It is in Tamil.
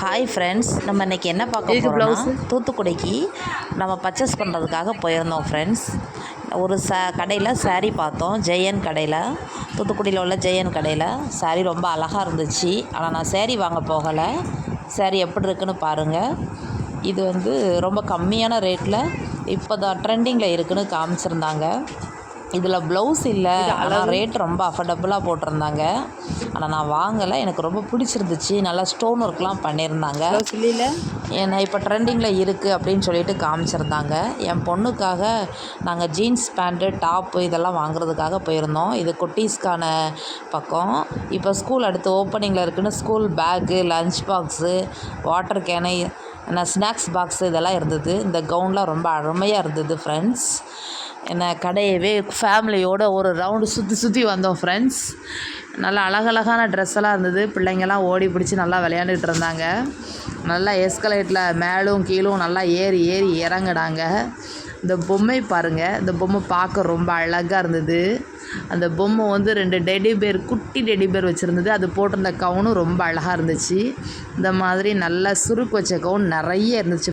ஹாய் ஃப்ரெண்ட்ஸ் நம்ம இன்றைக்கி என்ன பார்க்க blouse? தூத்துக்குடிக்கு நம்ம பர்ச்சேஸ் பண்ணுறதுக்காக போயிருந்தோம் ஃப்ரெண்ட்ஸ் ஒரு ச கடையில் saree பார்த்தோம் ஜெயன் கடையில். தூத்துக்குடியில் உள்ள ஜெயன் கடையில். saree ரொம்ப அழகாக இருந்துச்சு. ஆனால் நான் saree வாங்க போகலை. saree எப்படி இருக்குன்னு பாருங்கள் இது வந்து ரொம்ப கம்மியான ரேட்டில் இப்போ தான் ட்ரெண்டிங்கில் இருக்குன்னு காமிச்சிருந்தாங்க. இதில் ப்ளவுஸ் இல்லை. ஆனால் ரேட் ரொம்ப அஃபர்டபுளாக போட்டிருந்தாங்க. ஆனால் நான் வாங்கலை. எனக்கு ரொம்ப பிடிச்சிருந்துச்சு. நல்லா ஸ்டோன் ஒர்க்லாம் பண்ணியிருந்தாங்க. ஏன்னா இப்போ ட்ரெண்டிங்கில் இருக்குது அப்படின்னு சொல்லிட்டு காமிச்சிருந்தாங்க. என் பொண்ணுக்காக நாங்கள் ஜீன்ஸ் பேண்ட்டு டாப்பு இதெல்லாம் வாங்குறதுக்காக போயிருந்தோம். இது குட்டீஸ்க்கான பக்கம். இப்போ ஸ்கூல் அடுத்து ஓப்பனிங்கில் இருக்குன்னு school bag lunch box water can snacks box இதெல்லாம் இருந்தது. இந்த கவுன்லாம் ரொம்ப அருமையாக இருந்தது ஃப்ரெண்ட்ஸ் என்ன கடையவே ஃபேமிலியோடு ஒரு ரவுண்டு சுற்றி சுற்றி வந்தோம் ஃப்ரெண்ட்ஸ் நல்லா அழகழகான ட்ரெஸ்ஸெல்லாம் இருந்தது. பிள்ளைங்கெல்லாம் ஓடி பிடிச்சி நல்லா விளையாண்டுட்டு இருந்தாங்க. நல்லா எஸ்கலேட்டில் மேலும் கீழும் நல்லா ஏறி ஏறி இறங்குனாங்க. இந்த பொம்மை பாருங்கள் இந்த பொம்மை பார்க்க ரொம்ப அழகாக இருந்தது. அந்த பொம்மை வந்து ரெண்டு டெடி பேர் குட்டி டெடி பேர் வச்சுருந்தது. அது போட்டிருந்த கவுனும் ரொம்ப அழகாக இருந்துச்சு. இந்த மாதிரி நல்லா சுருக்கு வச்ச கவுன் நிறைய இருந்துச்சு.